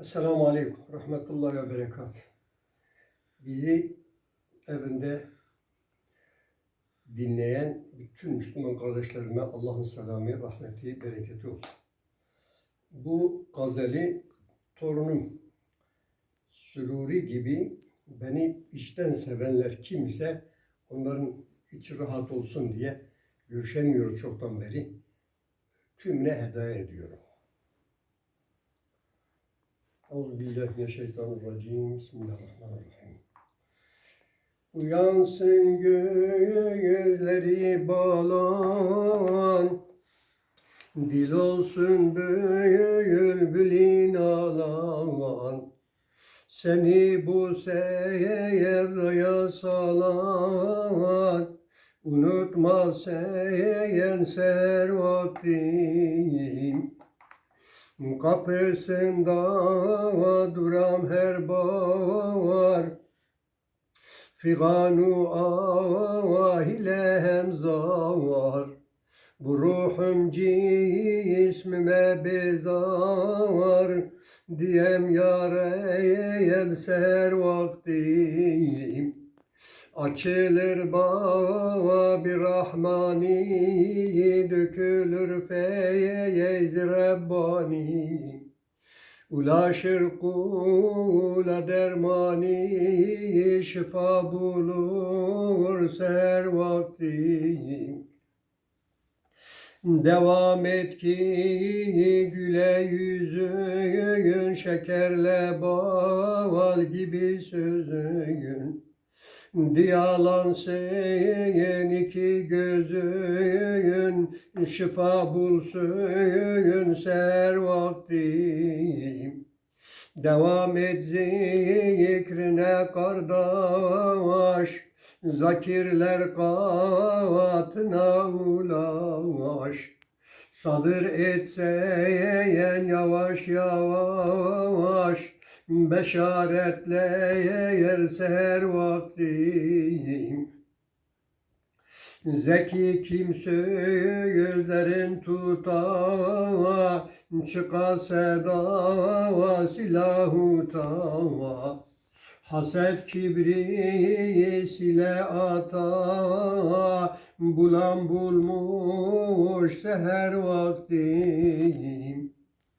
Esselamu Aleyküm. Rahmetullahi ve Berekat. Bizi evinde dinleyen bütün Müslüman kardeşlerime Allah'ın selamı, rahmeti, bereketi olsun. Bu gazeli torunum Süruri gibi beni içten sevenler kimse onların içi rahat olsun diye görüşemiyoruz çoktan beri. Tümüne hediye ediyorum. Euzubillahimineşşeytanirracim. Bismillahirrahmanirrahim. Uyansın gözleri bağlan, dil olsun bülbülün alan. Seni bu sevdaya salan, unutma sen ser vaktin. Kapısında duram her bahar Figanu ah ile hemzar Bu ruhum cismime bezar Diyem yareyem ser vaktim Açılır bana bir rahmani, dökülür feyz Rabbani. Ulaşır kula dermani, şifa bulur ser vakti. Devam et ki güle yüzün, şekerle bal gibi sözün. Diyalan sen iki gözün, şifa bulsun ser vakti. Devam et zikrine kardeş, zakirler katına ulaş. Sabır etsen yavaş yavaş, Beşaretle yer her vakti Zeki kimse gözlerin tuta Çıka seda silahu tava Haset kibri sile ata Bulan bulmuş seher vakti